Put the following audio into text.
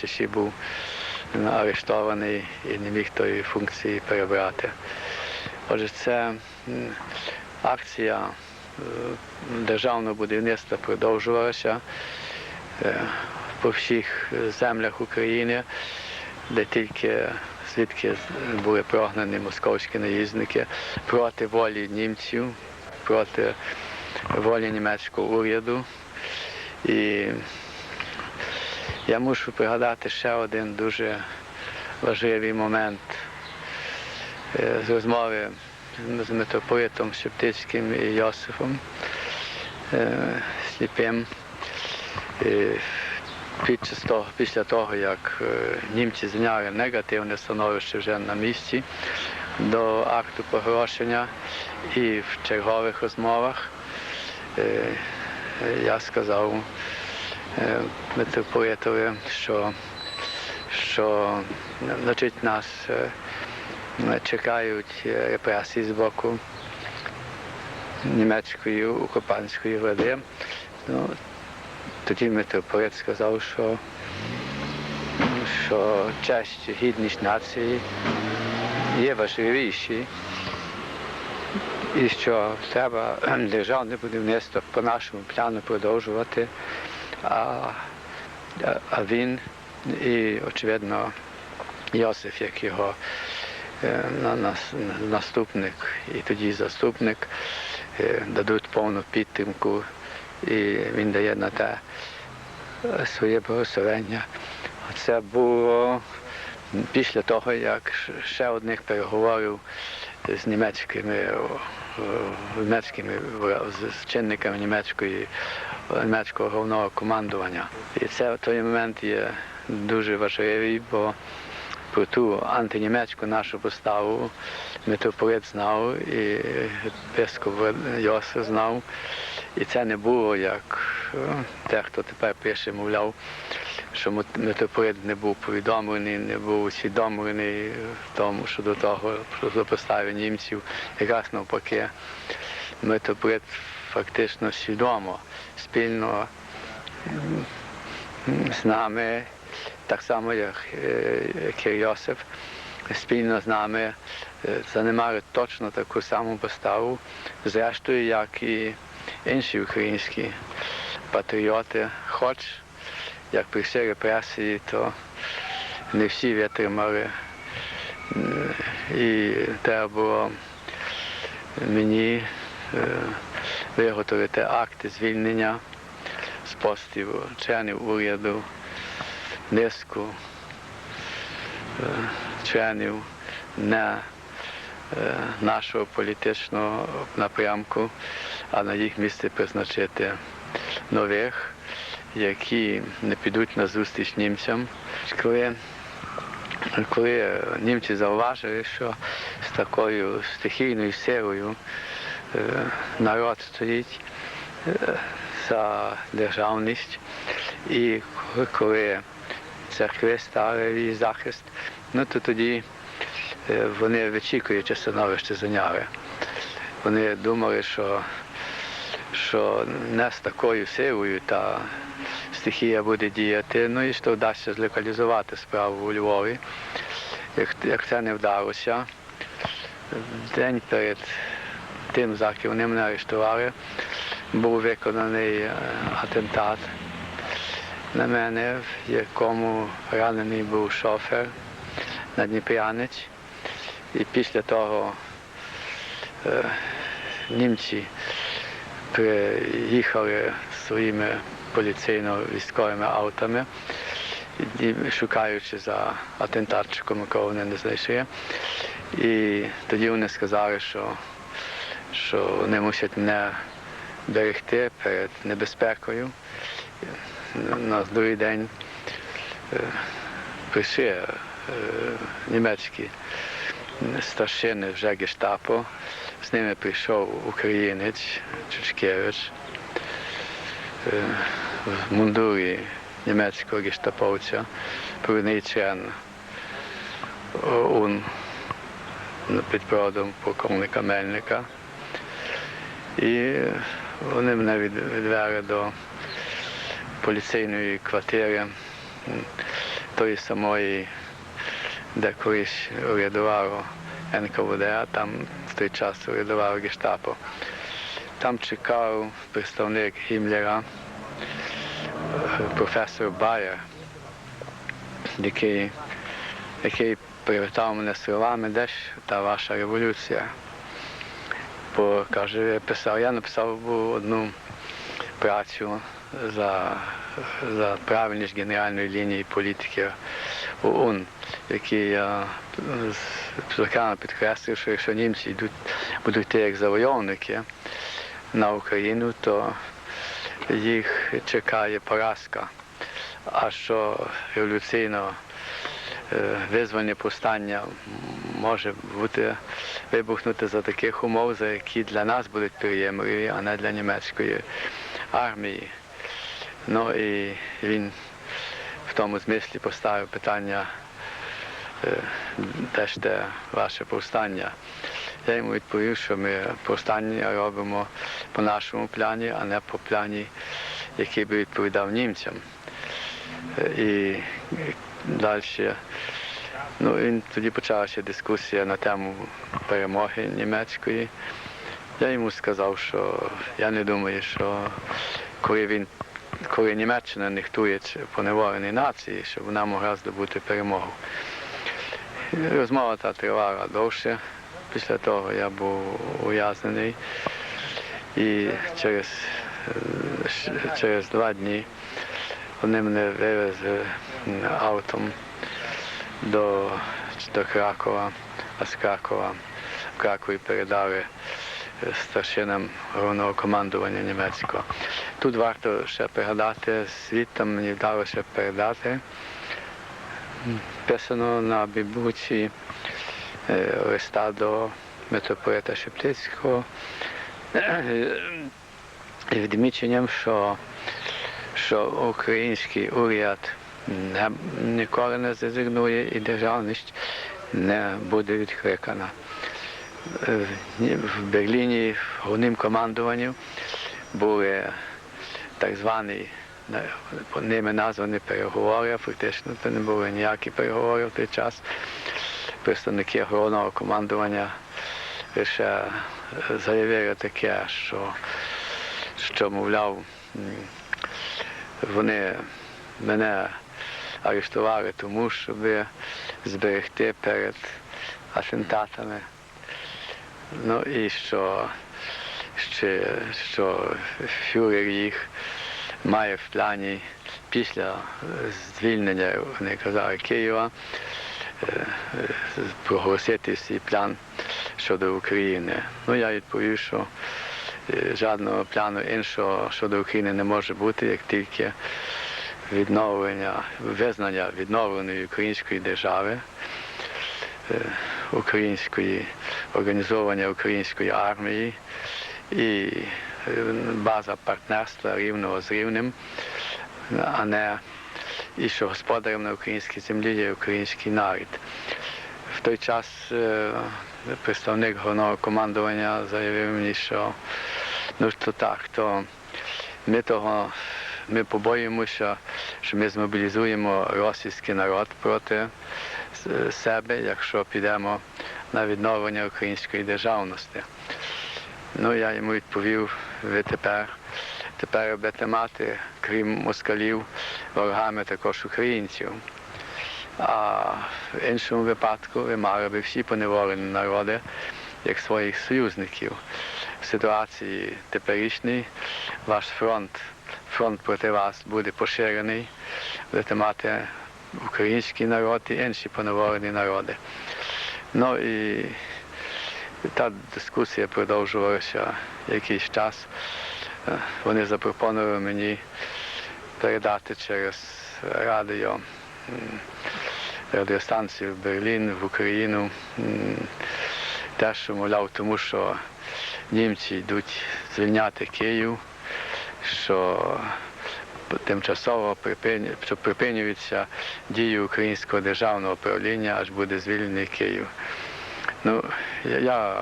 часі був арештований і не міг тої функції перебрати. Отже, це акція державного будівництва продовжувалася по всіх землях України, де тільки звідки були прогнані московські наїзники проти волі німців, проти волі німецького уряду. І я мушу пригадати ще один дуже важливий момент е, з розмови з митрополитом Шептицьким і Йосифом е, Сліпим. Після того, як е, німці зайняли негативне становище вже на місці до акту погрошення і в чергових розмовах, я сказав е, що, що значить, нас е, чекають е, репресії з боку німецької окупантської влади. Ну, тоді митрополит сказав, що, що честь, гідність нації є важливіші, і що треба державне будівництво по нашому плану продовжувати. А, а він і, очевидно, Йосиф, як його на- наступник і тоді заступник, дадуть повну підтримку, і він дає на те своє благословення. Це було після того, як ще одних переговорів з німецькими, о, німецькими з- з чинниками німецької, німецького головного командування. І це в той момент є дуже важливий, бо про ту антинімецьку нашу поставу митрополит знав, і епископ Йосиф знав. І це не було як е, те, хто тепер пише, мовляв, що митрополит не був повідомлений, не був усвідомлений в тому, що до того, що постави німців, якраз навпаки, митрополит фактично свідомо, спільно з нами, так само, як, е, і Йосиф, спільно з нами е, займали точно таку саму поставу, зрештою, як і інші українські патріоти, хоч як при всій репресії, то не всі витримали. І треба було мені е, виготовити акти звільнення з постів членів уряду, низку е, членів не нашого політичного напрямку, а на їх місце призначити нових, які не підуть на зустріч німцям. Коли, коли німці зауважили, що з такою стихійною силою е, народ стоїть е, за державність, і коли церкви стали в її захист, ну то тоді е, вони вичікуючи становище зайняли. Вони думали, що, що не з такою силою та стихія буде діяти, ну і що вдасться злокалізувати справу у Львові. Як, як це не вдалося, день перед тим, як вони мене арештували, був виконаний е, атентат на мене, в якому ранений був шофер на Дніпрянець. І після того е, німці приїхали своїми поліцейно-військовими автами, шукаючи за атентатчиком, якого вони не знайшли. І тоді вони сказали, що, що вони мусять мене берегти перед небезпекою. На другий день е, прийшли е, німецькі старшини вже гестапо. З ними прийшов українець Чучкевич е, в мундурі німецького гестаповця, провідний член ОУН під проводом полковника Мельника. І вони мене відвели до поліцейної квартири. тої самої, де колись урядувало НКВД, а там в той час урядувало гештапо. Там чекав представник Гімлера, е, професор Байер, який, який привітав мене словами, де ж та ваша революція. Бо каже, я писав, я написав одну працю за, за правильність генеральної лінії політики ОУН, який я спеціально підкреслив, що якщо німці йдуть, будуть йти як завойовники на Україну, то їх чекає поразка. А що революційно е, визвольне повстання може бути вибухнути за таких умов, за які для нас будуть приємливі, а не для німецької армії. Ну і він в тому змислі поставив питання, е, де ж те ваше повстання. Я йому відповів, що ми повстання робимо по нашому плані, а не по плані, який би відповідав німцям. Е, І далі Ну, він тоді почалася дискусія на тему перемоги німецької. Я йому сказав, що я не думаю, що коли він, коли Німеччина нехтує поневоленій нації, щоб вона могла здобути перемогу. Розмова та тривала довше. Після того я був ув'язнений і через, е, через два дні вони мене вивезли автом до, до Кракова, а з Кракова в Кракові передали е, старшинам головного командування німецького. Тут варто ще пригадати, світом мені вдалося передати. Писано на бібуці е, листа до митрополита Шептицького е, відміченням, що, що український уряд не, ніколи не зрезигнує і державність не буде відкликана. Е, В Берліні головним командуванням були так звані ними названі переговори, фактично це не були ніякі переговори в той час. Представники головного командування лише заявили таке, що, що мовляв, вони мене арештували тому, щоб зберегти перед атентатами. Ну і що, ще, що фюрер їх має в плані після звільнення, вони казали, Києва, е, проголосити свій план щодо України. Ну я відповів, що е, жодного плану іншого щодо України не може бути, як тільки відновлення, визнання відновленої української держави, е, української організовування української армії і е, база партнерства рівного з рівним, а не і що господарем на українській землі є український народ. В той час е, представник головного командування заявив мені, що ну що так, то ми того ми побоїмося, що ми змобілізуємо російський народ проти себе, якщо підемо на відновлення української державності. Ну, я йому відповів, ви тепер, тепер будете мати, крім москалів, ворогами також українців. А в іншому випадку ви мали би всі поневолені народи як своїх союзників. В ситуації теперішній ваш фронт, фронт проти вас буде поширений, будете мати український народ і інші поневолені народи. Ну і та дискусія продовжувалася якийсь час. Е, Вони запропонували мені передати через радіо радіостанцію в Берлін, в Україну. м, Те, що мовляв, тому що німці йдуть звільняти Київ, що тимчасово що припинюються дії українського державного управління, аж буде звільнений Київ. Ну, я- я